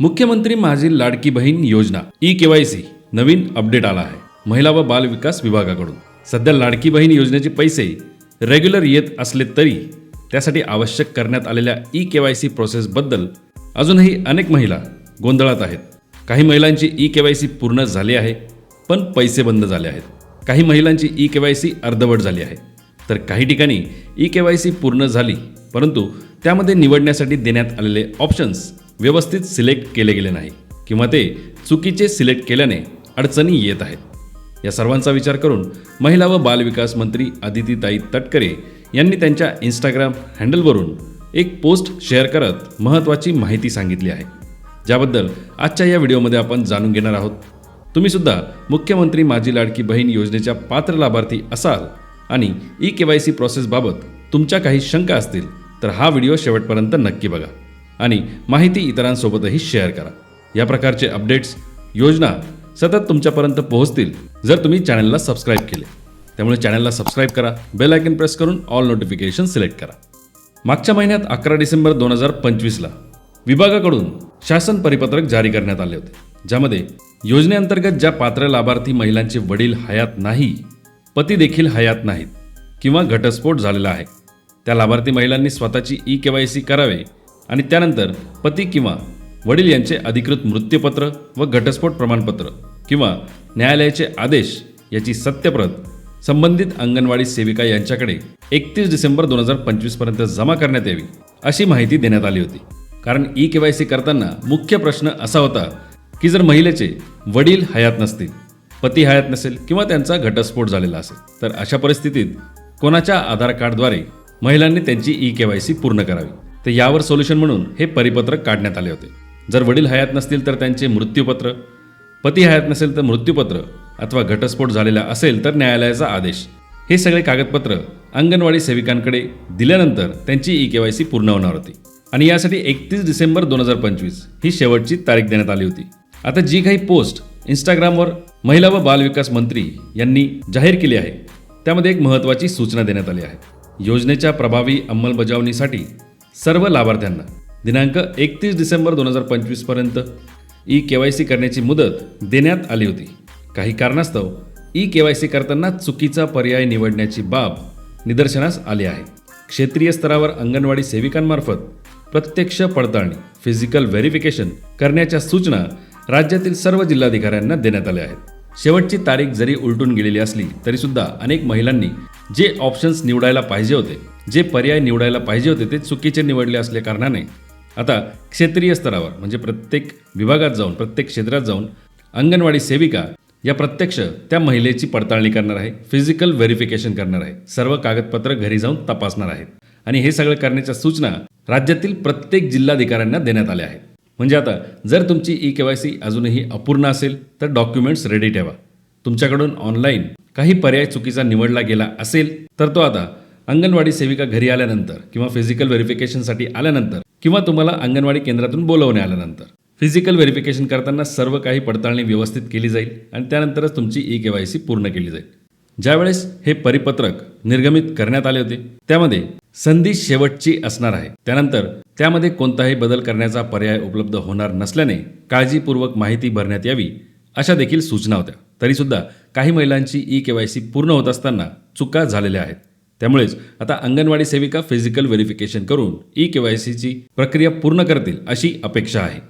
मुख्यमंत्री माझी लाडकी बहीण योजना ई केवायसी नवीन अपडेट आला आहे. महिला व बाल विकास विभागाकडून. सध्या लाडकी बहीण योजनेचे पैसे रेग्युलर येत असले तरी त्यासाठी आवश्यक करण्यात आलेल्या ई केवायसी प्रोसेसबद्दल अजूनही अनेक महिला गोंधळात आहेत. काही महिलांची ई केवायसी पूर्ण झाली आहे पण पैसे बंद झाले आहेत. काही महिलांची ई केवायसी अर्धवट झाली आहे. तर काही ठिकाणी ई केवायसी पूर्ण झाली परंतु त्यामध्ये निवडण्यासाठी देण्यात आलेले ऑप्शन्स व्यवस्थित सिलेक्ट केले गेले नाही किंवा ते चुकीचे सिलेक्ट केल्याने अडचणी येत आहेत. या सर्वांचा विचार करून महिला व बालविकास मंत्री आदितीताई तटकरे यांनी त्यांच्या इंस्टाग्राम हँडलवरून एक पोस्ट शेअर करत महत्त्वाची माहिती सांगितली आहे. ज्याबद्दल आजच्या या व्हिडिओमध्ये आपण जाणून घेणार आहोत. तुम्ही सुद्धा मुख्यमंत्री माझी लाडकी बहीण योजनेच्या पात्र लाभार्थी असाल आणि ई के वाय सी प्रोसेसबाबत तुमच्या काही शंका असतील तर हा व्हिडिओ शेवटपर्यंत नक्की बघा. आणि माहिती इतरांसोबतही शेअर करा. या प्रकारचे अपडेट्स योजना सतत तुमच्यापर्यंत पोहोचतील जर तुम्ही चॅनलला सबस्क्राईब केले. त्यामुळे चॅनलला सबस्क्राईब करा बेल आयकन प्रेस करून ऑल नोटिफिकेशन सिलेक्ट करा. मागच्या महिन्यात अकरा डिसेंबर दोन हजार पंचवीसला विभागाकडून शासन परिपत्रक जारी करण्यात आले होते. ज्यामध्ये योजनेअंतर्गत ज्या पात्र लाभार्थी महिलांचे वडील हयात नाही पती देखील हयात नाहीत किंवा घटस्फोट झालेला आहे त्या लाभार्थी महिलांनी स्वतःची ई के वाय सी करावे आणि त्यानंतर पती किंवा वडील यांचे अधिकृत मृत्यूपत्र व घटस्फोट प्रमाणपत्र किंवा न्यायालयाचे आदेश याची सत्यप्रत संबंधित अंगणवाडी सेविका यांच्याकडे एकतीस डिसेंबर दोन हजार पंचवीसपर्यंत जमा करण्यात यावी अशी माहिती देण्यात आली होती. कारण ई के वाय सी करताना मुख्य प्रश्न असा होता की जर महिलेचे वडील हयात नसतील पती हयात नसेल किंवा त्यांचा घटस्फोट झालेला असेल तर अशा परिस्थितीत कोणाच्या आधार कार्डद्वारे महिलांनी त्यांची ई के वाय सी पूर्ण करावी? तर यावर सोल्युशन म्हणून हे परिपत्रक काढण्यात आले होते. जर वडील हयात नसतील तर त्यांचे मृत्यूपत्र पती हयात नसेल तर मृत्यूपत्र अथवा घटस्फोट झालेला असेल तर न्यायालयाचा आदेश. हे सगळे कागदपत्र अंगणवाडी सेविकांकडे दिल्यानंतर त्यांची ई के वाय सी पूर्ण होणार होती. आणि यासाठी एकतीस डिसेंबर दोन हजार पंचवीस ही शेवटची तारीख देण्यात आली होती. आता जी काही पोस्ट इंस्टाग्रामवर महिला व बालविकास मंत्री यांनी जाहीर केली आहे त्यामध्ये एक महत्त्वाची सूचना देण्यात आली आहे. योजनेच्या प्रभावी अंमलबजावणीसाठी सर्व लाभार्थ्यांना दिनांक एकतीस डिसेंबर दोन हजार पंचवीसपर्यंत ई के वाय सी करण्याची मुदत देण्यात आली होती. काही कारणास्तव ई के वाय सी करताना चुकीचा पर्याय निवडण्याची बाब निदर्शनास आली आहे. क्षेत्रीय स्तरावर अंगणवाडी सेविकांमार्फत प्रत्यक्ष पडताळणी फिजिकल व्हेरिफिकेशन करण्याच्या सूचना राज्यातील सर्व जिल्हाधिकाऱ्यांना देण्यात आल्या आहेत. शेवटची तारीख जरी उलटून गेलेली असली तरीसुद्धा अनेक महिलांनी जे ऑप्शन्स निवडायला पाहिजे होते जे पर्याय निवडायला पाहिजे होते ते चुकीचे निवडले असल्या कारणाने. आता क्षेत्रीय स्तरावर म्हणजे प्रत्येक विभागात जाऊन प्रत्येक क्षेत्रात जाऊन अंगणवाडी सेविका या प्रत्यक्ष त्या महिलेची पडताळणी करणार आहे फिजिकल व्हेरिफिकेशन करणार आहे सर्व कागदपत्र घरी जाऊन तपासणार आहेत. आणि हे सगळं करण्याच्या सूचना राज्यातील प्रत्येक जिल्हाधिकाऱ्यांना देण्यात आल्या आहेत. म्हणजे आता जर तुमची ई के वाय सी अजूनही अपूर्ण असेल तर डॉक्युमेंट्स रेडी ठेवा. तुमच्याकडून ऑनलाईन काही पर्याय चुकीचा निवडला गेला असेल तर तो आता अंगणवाडी सेविका घरी आल्यानंतर किंवा फिजिकल व्हेरिफिकेशनसाठी आल्यानंतर किंवा तुम्हाला अंगणवाडी केंद्रातून बोलवणे आल्यानंतर. फिजिकल व्हेरिफिकेशन करताना सर्व काही पडताळणी व्यवस्थित केली जाईल आणि त्यानंतरच तुमची ई के वाय सी पूर्ण केली जाईल. ज्यावेळेस हे परिपत्रक निर्गमित करण्यात आले होते त्यामध्ये संधी शेवटची असणार आहे. त्यानंतर त्यामध्ये कोणताही बदल करण्याचा पर्याय उपलब्ध होणार नसल्याने काळजीपूर्वक माहिती भरण्यात यावी अशा देखील सूचना होत्या. तरीसुद्धा काही महिलांची ई के वाय सी पूर्ण होत असताना चुका झालेल्या आहेत. त्यामुळेच आता अंगणवाडी सेविका फिजिकल व्हेरिफिकेशन करून ई के वाय सीची प्रक्रिया पूर्ण करतील अशी अपेक्षा आहे.